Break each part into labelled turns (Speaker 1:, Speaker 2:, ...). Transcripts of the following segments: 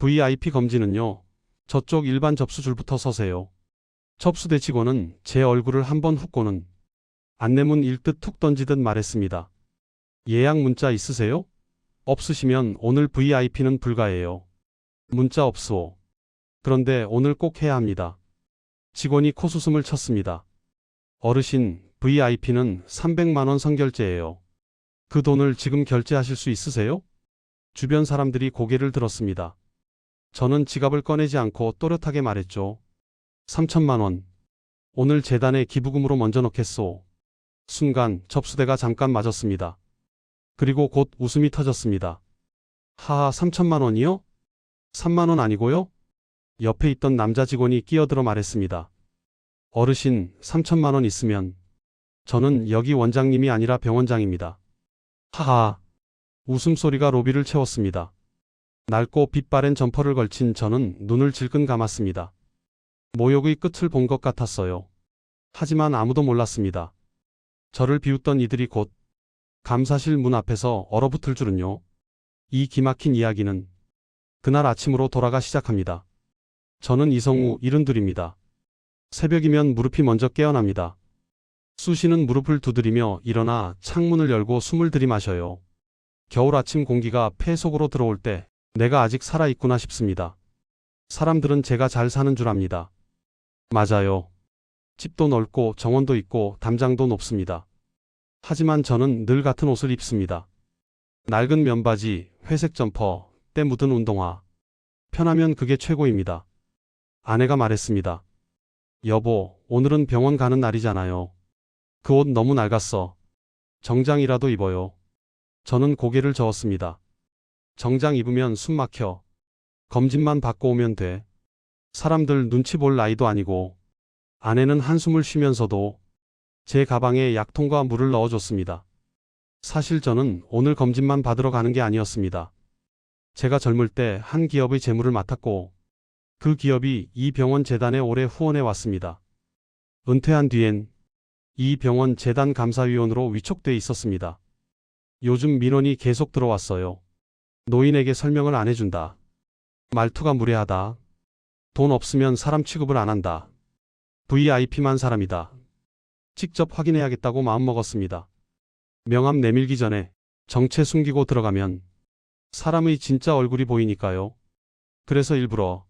Speaker 1: VIP 검진은요. 저쪽 일반 접수줄부터 서세요. 접수대 직원은 제 얼굴을 한번 훑고는 안내문 읽듯 툭 던지듯 말했습니다. 예약 문자 있으세요? 없으시면 오늘 VIP는 불가해요. 문자 없소. 그런데 오늘 꼭 해야 합니다. 직원이 코수숨을 쳤습니다. 어르신, VIP는 300만원 선결제예요. 그 돈을 지금 결제하실 수 있으세요? 주변 사람들이 고개를 들었습니다. 저는 지갑을 꺼내지 않고 또렷하게 말했죠. 3천만 원. 오늘 재단에 기부금으로 먼저 넣겠소. 순간 접수대가 잠깐 맞았습니다. 그리고 곧 웃음이 터졌습니다. 하하 3천만 원이요? 3만 원 아니고요? 옆에 있던 남자 직원이 끼어들어 말했습니다. 어르신 3천만 원 있으면 저는 여기 원장님이 아니라 병원장입니다. 하하. 웃음소리가 로비를 채웠습니다. 낡고 빛바랜 점퍼를 걸친 저는 눈을 질끈 감았습니다. 모욕의 끝을 본 것 같았어요. 하지만 아무도 몰랐습니다. 저를 비웃던 이들이 곧 감사실 문 앞에서 얼어붙을 줄은요. 이 기막힌 이야기는 그날 아침으로 돌아가 시작합니다. 저는 이성우 이른둘입니다. 새벽이면 무릎이 먼저 깨어납니다. 수시는 무릎을 두드리며 일어나 창문을 열고 숨을 들이마셔요. 겨울 아침 공기가 폐 속으로 들어올 때 내가 아직 살아있구나 싶습니다. 사람들은 제가 잘 사는 줄 압니다. 맞아요. 집도 넓고 정원도 있고 담장도 높습니다. 하지만 저는 늘 같은 옷을 입습니다. 낡은 면바지, 회색 점퍼, 때 묻은 운동화. 편하면 그게 최고입니다. 아내가 말했습니다. 여보, 오늘은 병원 가는 날이잖아요. 그 옷 너무 낡았어. 정장이라도 입어요. 저는 고개를 저었습니다. 정장 입으면 숨 막혀. 검진만 받고 오면 돼. 사람들 눈치 볼 나이도 아니고. 아내는 한숨을 쉬면서도 제 가방에 약통과 물을 넣어줬습니다. 사실 저는 오늘 검진만 받으러 가는 게 아니었습니다. 제가 젊을 때 한 기업의 재무를 맡았고 그 기업이 이 병원 재단에 오래 후원해 왔습니다. 은퇴한 뒤엔 이 병원 재단 감사위원으로 위촉돼 있었습니다. 요즘 민원이 계속 들어왔어요. 노인에게 설명을 안 해준다. 말투가 무례하다. 돈 없으면 사람 취급을 안 한다. VIP만 사람이다. 직접 확인해야겠다고 마음먹었습니다. 명함 내밀기 전에 정체 숨기고 들어가면 사람의 진짜 얼굴이 보이니까요. 그래서 일부러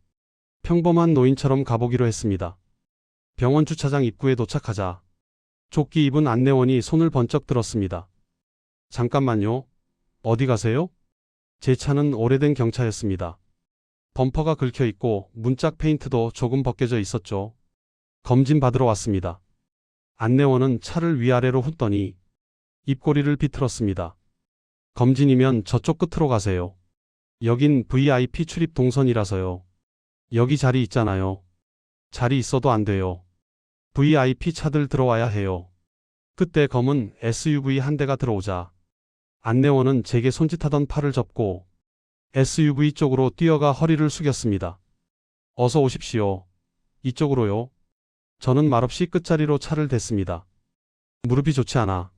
Speaker 1: 평범한 노인처럼 가보기로 했습니다. 병원 주차장 입구에 도착하자 조끼 입은 안내원이 손을 번쩍 들었습니다. 잠깐만요. 어디 가세요? 제 차는 오래된 경차였습니다. 범퍼가 긁혀 있고 문짝 페인트도 조금 벗겨져 있었죠. 검진 받으러 왔습니다. 안내원은 차를 위아래로 훑더니 입꼬리를 비틀었습니다. 검진이면 저쪽 끝으로 가세요. 여긴 VIP 출입 동선이라서요. 여기 자리 있잖아요. 자리 있어도 안 돼요. VIP 차들 들어와야 해요. 그때 검은 SUV 한 대가 들어오자 안내원은 제게 손짓하던 팔을 접고 SUV 쪽으로 뛰어가 허리를 숙였습니다. 어서 오십시오. 이쪽으로요. 저는 말없이 끝자리로 차를 댔습니다. 무릎이 좋지 않아.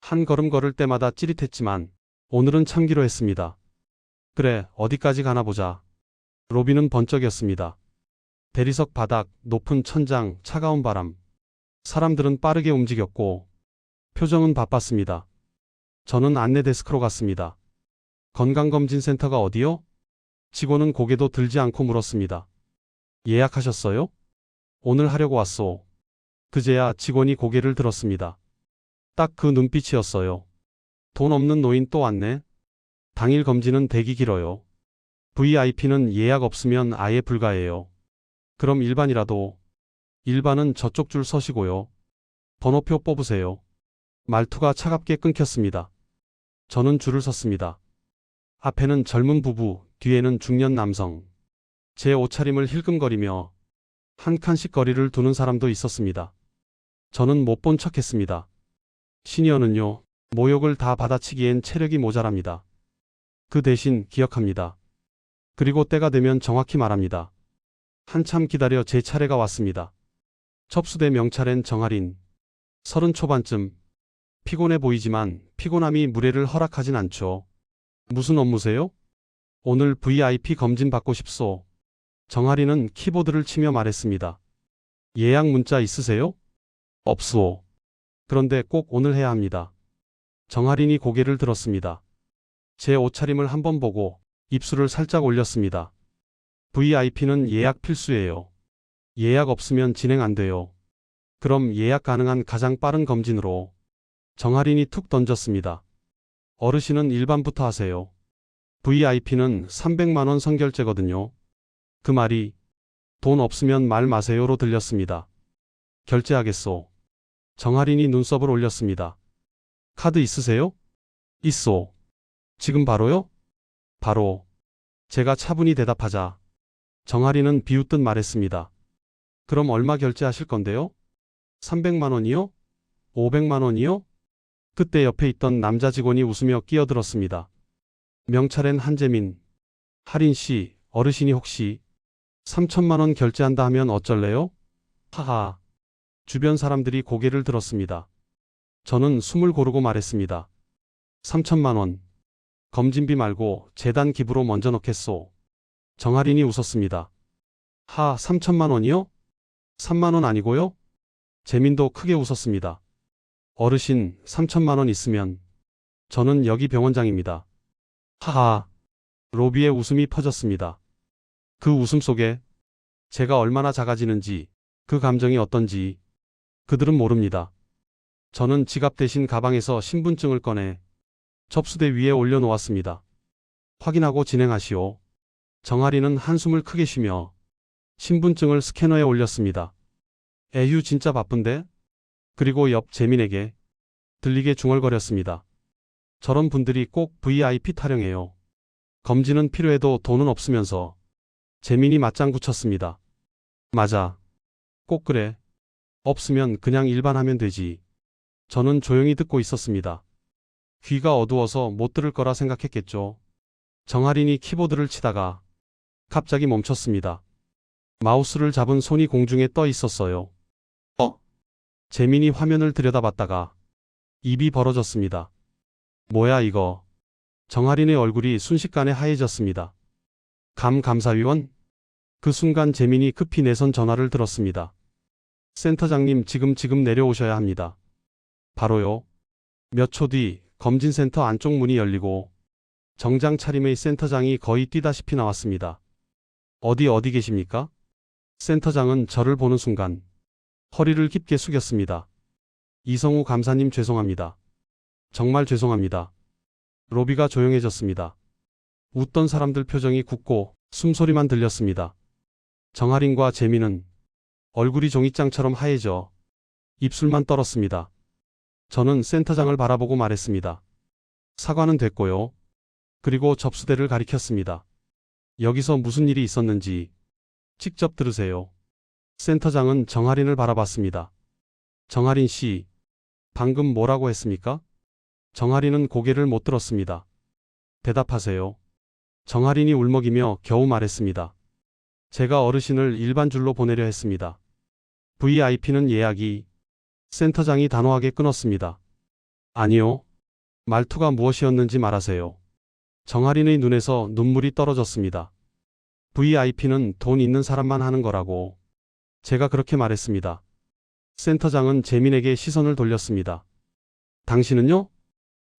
Speaker 1: 한 걸음 걸을 때마다 찌릿했지만 오늘은 참기로 했습니다. 그래, 어디까지 가나 보자. 로비는 번쩍였습니다. 대리석 바닥, 높은 천장, 차가운 바람. 사람들은 빠르게 움직였고 표정은 바빴습니다. 저는 안내 데스크로 갔습니다. 건강검진센터가 어디요? 직원은 고개도 들지 않고 물었습니다. 예약하셨어요? 오늘 하려고 왔소. 그제야 직원이 고개를 들었습니다. 딱 그 눈빛이었어요. 돈 없는 노인 또 왔네. 당일 검진은 대기 길어요. VIP는 예약 없으면 아예 불가해요. 그럼 일반이라도. 일반은 저쪽 줄 서시고요. 번호표 뽑으세요. 말투가 차갑게 끊겼습니다. 저는 줄을 섰습니다. 앞에는 젊은 부부, 뒤에는 중년 남성. 제 옷차림을 힐끔거리며 한 칸씩 거리를 두는 사람도 있었습니다. 저는 못 본 척 했습니다. 시니어는요, 모욕을 다 받아치기엔 체력이 모자랍니다. 그 대신 기억합니다. 그리고 때가 되면 정확히 말합니다. 한참 기다려 제 차례가 왔습니다. 접수대 명찰엔 정할인. 서른 초반쯤. 피곤해 보이지만 피곤함이 무례를 허락하진 않죠. 무슨 업무세요? 오늘 VIP 검진 받고 싶소. 정아리는 키보드를 치며 말했습니다. 예약 문자 있으세요? 없소. 그런데 꼭 오늘 해야 합니다. 정아린이 고개를 들었습니다. 제 옷차림을 한번 보고 입술을 살짝 올렸습니다. VIP는 예약 필수예요. 예약 없으면 진행 안 돼요. 그럼 예약 가능한 가장 빠른 검진으로 정아린이 툭 던졌습니다. 어르신은 일반부터 하세요. VIP는 300만원 선결제거든요. 그 말이 돈 없으면 말 마세요로 들렸습니다. 결제하겠소. 정아린이 눈썹을 올렸습니다. 카드 있으세요? 있소. 지금 바로요? 바로. 제가 차분히 대답하자. 정아린은 비웃듯 말했습니다. 그럼 얼마 결제하실 건데요? 300만 원이요? 500만 원이요? 그때 옆에 있던 남자 직원이 웃으며 끼어들었습니다. 명찰엔 한재민. 할인 씨, 어르신이 혹시 3천만 원 결제한다 하면 어쩔래요? 하하. 주변 사람들이 고개를 들었습니다. 저는 숨을 고르고 말했습니다. 3천만 원. 검진비 말고 재단 기부로 먼저 넣겠소. 정할인이 웃었습니다. 하, 3천만 원이요? 3만 원 아니고요? 재민도 크게 웃었습니다. 어르신, 3천만 원 있으면 저는 여기 병원장입니다. 하하. 로비의 웃음이 퍼졌습니다. 그 웃음 속에 제가 얼마나 작아지는지, 그 감정이 어떤지 그들은 모릅니다. 저는 지갑 대신 가방에서 신분증을 꺼내 접수대 위에 올려놓았습니다. 확인하고 진행하시오. 정아리는 한숨을 크게 쉬며 신분증을 스캐너에 올렸습니다. 에휴 진짜 바쁜데? 그리고 옆 재민에게 들리게 중얼거렸습니다. 저런 분들이 꼭 VIP 타령해요. 검진은 필요해도 돈은 없으면서 재민이 맞장 구 쳤습니다. 맞아. 꼭 그래. 없으면 그냥 일반 하면 되지. 저는 조용히 듣고 있었습니다. 귀가 어두워서 못 들을 거라 생각했겠죠. 정할인이 키보드를 치다가 갑자기 멈췄습니다. 마우스를 잡은 손이 공중에 떠 있었어요. 어? 재민이 화면을 들여다봤다가 입이 벌어졌습니다. 뭐야 이거? 정할인의 얼굴이 순식간에 하얘졌습니다. 감 감사위원? 그 순간 재민이 급히 내선 전화를 들었습니다. 센터장님 지금 지금 내려오셔야 합니다. 바로요. 몇 초 뒤 검진센터 안쪽 문이 열리고 정장 차림의 센터장이 거의 뛰다시피 나왔습니다. 어디 어디 계십니까? 센터장은 저를 보는 순간 허리를 깊게 숙였습니다. 이성우 감사님 죄송합니다. 정말 죄송합니다. 로비가 조용해졌습니다. 웃던 사람들 표정이 굳고 숨소리만 들렸습니다. 정아린과 재민은 얼굴이 종이장처럼 하얘져 입술만 떨었습니다. 저는 센터장을 바라보고 말했습니다. 사과는 됐고요. 그리고 접수대를 가리켰습니다. 여기서 무슨 일이 있었는지 직접 들으세요. 센터장은 정아린을 바라봤습니다. 정아린 씨, 방금 뭐라고 했습니까? 정아린은 고개를 못 들었습니다. 대답하세요. 정아린이 울먹이며 겨우 말했습니다. 제가 어르신을 일반 줄로 보내려 했습니다. VIP는 예약이 센터장이 단호하게 끊었습니다. 아니요. 말투가 무엇이었는지 말하세요. 정아린의 눈에서 눈물이 떨어졌습니다. VIP는 돈 있는 사람만 하는 거라고. 제가 그렇게 말했습니다. 센터장은 재민에게 시선을 돌렸습니다. 당신은요?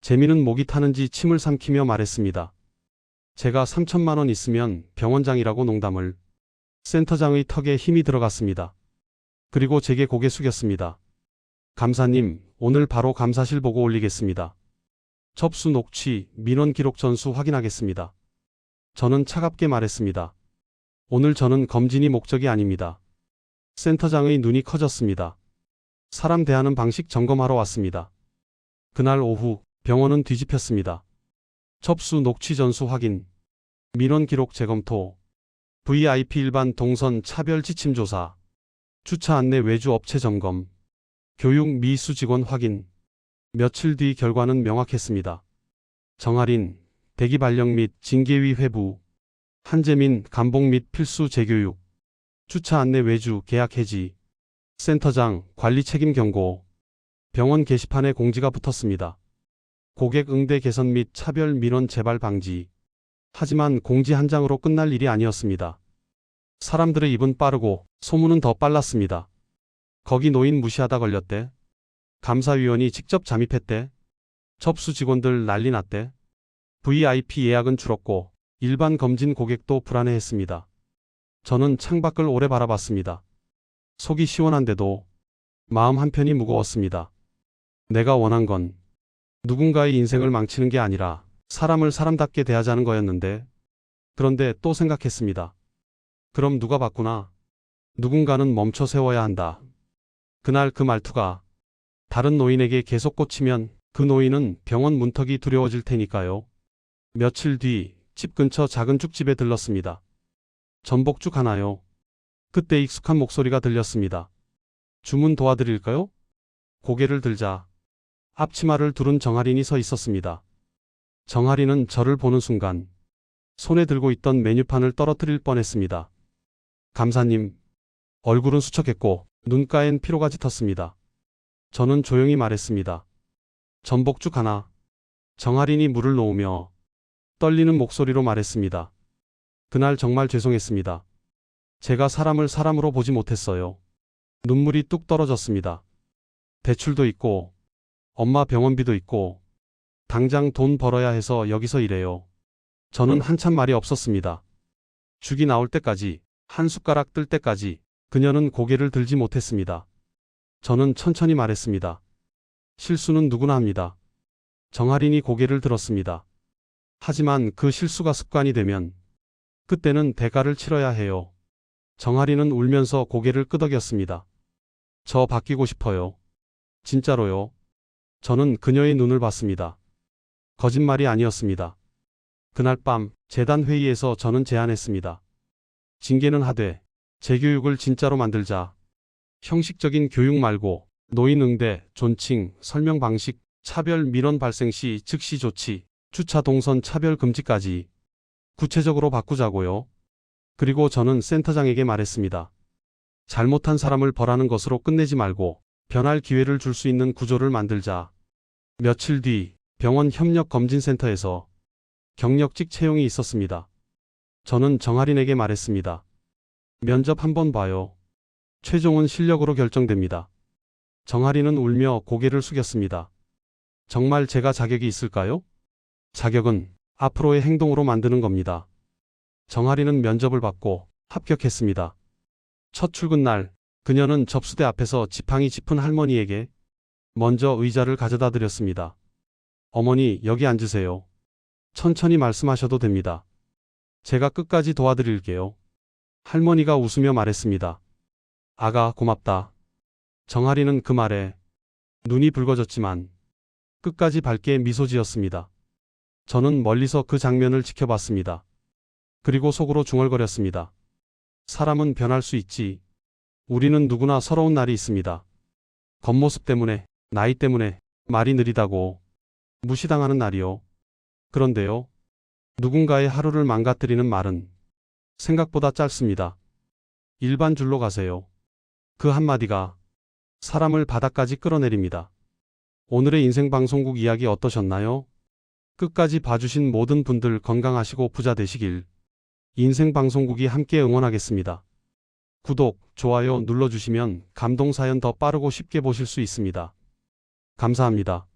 Speaker 1: 재민은 목이 타는지 침을 삼키며 말했습니다. 제가 3천만 원 있으면 병원장이라고 농담을. 센터장의 턱에 힘이 들어갔습니다. 그리고 제게 고개 숙였습니다. 감사님, 오늘 바로 감사실 보고 올리겠습니다. 접수 녹취, 민원 기록 전수 확인하겠습니다. 저는 차갑게 말했습니다. 오늘 저는 검진이 목적이 아닙니다. 센터장의 눈이 커졌습니다. 사람 대하는 방식 점검하러 왔습니다. 그날 오후 병원은 뒤집혔습니다. 접수 녹취 전수 확인, 민원 기록 재검토, VIP 일반 동선 차별 지침 조사, 주차 안내 외주 업체 점검, 교육 미수 직원 확인. 며칠 뒤 결과는 명확했습니다. 정아린, 대기 발령 및 징계위 회부, 한재민, 감봉 및 필수 재교육, 주차 안내 외주 계약 해지, 센터장, 관리 책임 경고, 병원 게시판에 공지가 붙었습니다. 고객 응대 개선 및 차별 민원 재발 방지, 하지만 공지 한 장으로 끝날 일이 아니었습니다. 사람들의 입은 빠르고 소문은 더 빨랐습니다. 거기 노인 무시하다 걸렸대. 감사위원이 직접 잠입했대. 접수 직원들 난리 났대. VIP 예약은 줄었고 일반 검진 고객도 불안해했습니다. 저는 창밖을 오래 바라봤습니다. 속이 시원한데도 마음 한편이 무거웠습니다. 내가 원한 건 누군가의 인생을 망치는 게 아니라 사람을 사람답게 대하자는 거였는데 그런데 또 생각했습니다. 그럼 누가 봤구나. 누군가는 멈춰 세워야 한다. 그날 그 말투가 다른 노인에게 계속 꽂히면 그 노인은 병원 문턱이 두려워질 테니까요. 며칠 뒤 집 근처 작은 죽집에 들렀습니다. 전복죽 하나요. 그때 익숙한 목소리가 들렸습니다. 주문 도와드릴까요? 고개를 들자 앞치마를 두른 정할인이 서 있었습니다. 정할인은 저를 보는 순간 손에 들고 있던 메뉴판을 떨어뜨릴 뻔했습니다. 감사님, 얼굴은 수척했고 눈가엔 피로가 짙었습니다. 저는 조용히 말했습니다. 전복죽 하나. 정할인이 물을 놓으며 떨리는 목소리로 말했습니다. 그날 정말 죄송했습니다. 제가 사람을 사람으로 보지 못했어요. 눈물이 뚝 떨어졌습니다. 대출도 있고, 엄마 병원비도 있고, 당장 돈 벌어야 해서 여기서 일해요. 저는 한참 말이 없었습니다. 죽이 나올 때까지, 한 숟가락 뜰 때까지, 그녀는 고개를 들지 못했습니다. 저는 천천히 말했습니다. 실수는 누구나 합니다. 정할인이 고개를 들었습니다. 하지만 그 실수가 습관이 되면 그때는 대가를 치러야 해요. 정할인은 울면서 고개를 끄덕였습니다. 저 바뀌고 싶어요. 진짜로요. 저는 그녀의 눈을 봤습니다. 거짓말이 아니었습니다. 그날 밤 재단 회의에서 저는 제안했습니다. 징계는 하되 재교육을 진짜로 만들자. 형식적인 교육 말고 노인 응대, 존칭, 설명 방식, 차별 민원 발생 시 즉시 조치, 주차 동선 차별 금지까지 구체적으로 바꾸자고요. 그리고 저는 센터장에게 말했습니다. 잘못한 사람을 벌하는 것으로 끝내지 말고 변할 기회를 줄 수 있는 구조를 만들자. 며칠 뒤 병원 협력 검진센터에서 경력직 채용이 있었습니다. 저는 정할인에게 말했습니다. 면접 한번 봐요. 최종은 실력으로 결정됩니다. 정할인은 울며 고개를 숙였습니다. 정말 제가 자격이 있을까요? 자격은 앞으로의 행동으로 만드는 겁니다. 정할인은 면접을 받고 합격했습니다. 첫 출근 날 그녀는 접수대 앞에서 지팡이 짚은 할머니에게 먼저 의자를 가져다 드렸습니다. 어머니 여기 앉으세요. 천천히 말씀하셔도 됩니다. 제가 끝까지 도와드릴게요. 할머니가 웃으며 말했습니다. 아가 고맙다. 정할이는 그 말에 눈이 붉어졌지만 끝까지 밝게 미소 지었습니다. 저는 멀리서 그 장면을 지켜봤습니다. 그리고 속으로 중얼거렸습니다. 사람은 변할 수 있지. 우리는 누구나 서러운 날이 있습니다. 겉모습 때문에, 나이 때문에, 말이 느리다고, 무시당하는 날이요. 그런데요. 누군가의 하루를 망가뜨리는 말은 생각보다 짧습니다. 일반 줄로 가세요. 그 한마디가 사람을 바닥까지 끌어내립니다. 오늘의 인생 방송국 이야기 어떠셨나요? 끝까지 봐주신 모든 분들 건강하시고 부자 되시길 인생방송국이 함께 응원하겠습니다. 구독, 좋아요 눌러주시면 감동사연 더 빠르고 쉽게 보실 수 있습니다. 감사합니다.